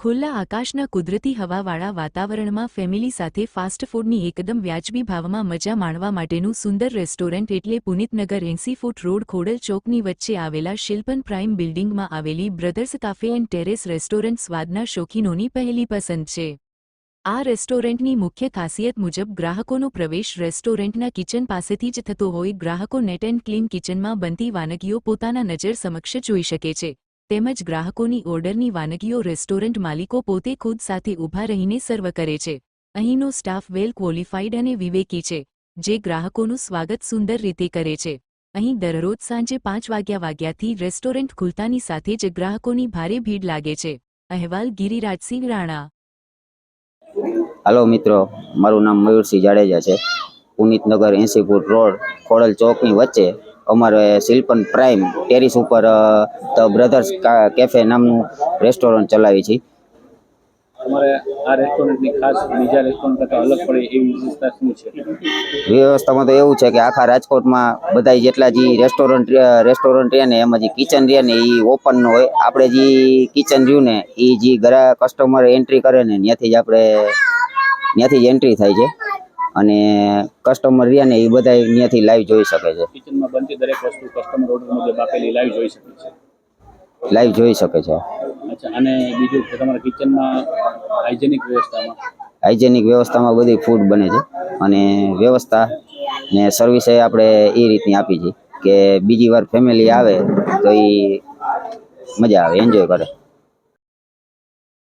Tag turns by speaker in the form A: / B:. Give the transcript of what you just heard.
A: ખુલ્લા આકાશના કુદરતી હવાવાળા વાતાવરણમાં ફેમિલી સાથે ફાસ્ટ ફૂડની એકદમ વ્યાજબી ભાવમાં મજા માણવા માટેનું સુંદર રેસ્ટોરન્ટ એટલે પુનિતનગર એંસી ફૂટ રોડ ખોડલ ચોકની વચ્ચે આવેલા શિલ્પન પ્રાઇમ બિલ્ડિંગમાં આવેલી brothers cafe and terrace restaurant સ્વાદના શોખીનોની પહેલી પસંદ છે. આ રેસ્ટોરન્ટની મુખ્ય ખાસિયત મુજબ ગ્રાહકોનો પ્રવેશ રેસ્ટોરન્ટના કિચન પાસેથી જ થતો હોય. ગ્રાહકો નેટ એન્ડ ક્લીન કિચનમાં બનતી વાનગીઓ પોતાના નજર સમક્ષ જોઈ શકે છે. તેમજ ગ્રાહકોની ઓર્ડરની વાનગીઓ રેસ્ટોરન્ટ માલિકો પોતે ખુદ સાથે ઊભા રહીને સર્વ કરે છે. અહીંનો સ્ટાફ વેલ ક્વોલિફાઈડ અને વિવેકી છે, જે ગ્રાહકોનું સ્વાગત સુંદર રીતે કરે છે. અહીં દરરોજ સાંજે પાંચ વાગ્યા વાગ્યાથી રેસ્ટોરન્ટ ખુલતાની સાથે જ ગ્રાહકોની ભારે ભીડ લાગે છે. અહેવાલ ગિરિરાજસિંહ રાણા.
B: હાલો મિત્રો, મારું નામ મયુરસિંહ જાડેજા છે. પુનિતનગર એંસીપુર રોડ, ખોડલ ચોકની વચ્ચે અમારે શિલ્પન પ્રાઇમ ટેરિસ ઉપર ધ બ્રધર્સ કેફે નામનું રેસ્ટોરન્ટ ચલાવી છીએ
C: તમારે આ રેસ્ટોરન્ટની ખાસ બીજા રેસ્ટોરન્ટ કરતાં અલગ પડે એવી વિશેષતા શું છે?
B: વ્યવસ્થામાં તો એવું છે કે આખા રાજકોટમાં બધા જેટલા જે રેસ્ટોરન્ટ રેસ્ટોરન્ટ રહે ને એમાં જે કિચન રહે ને એ ઓપન હોય આપણે જે કિચન રહ્યું ને એ જે ઘરા કસ્ટમર એન્ટ્રી કરે ને ત્યાંથી જ આપણે ત્યાંથી જ એન્ટ્રી થાય છે. અને કસ્ટમર રહે ને એ બધા અહીંયાથી લાઈવ જોઈ શકે છે.
C: કિચનમાં બનતી દરેક વસ્તુ કસ્ટમર ઓર્ડર મુજબ આપેલી લાઈવ જોઈ શકે છે.
B: લાઈવ જોઈ શકે છે.
C: અચ્છા અને બીજું કે તમારા કિચનમાં હાઇજેનિક વ્યવસ્થામાં?
B: હાઇજેનિક વ્યવસ્થામાં બધી ફૂડ બને છે. અને વ્યવસ્થા ને સર્વિસ એ આપણે એ રીતની આપી છે કે બીજી વાર ફેમિલી આવે તો એ મજા આવે એન્જોય કરે.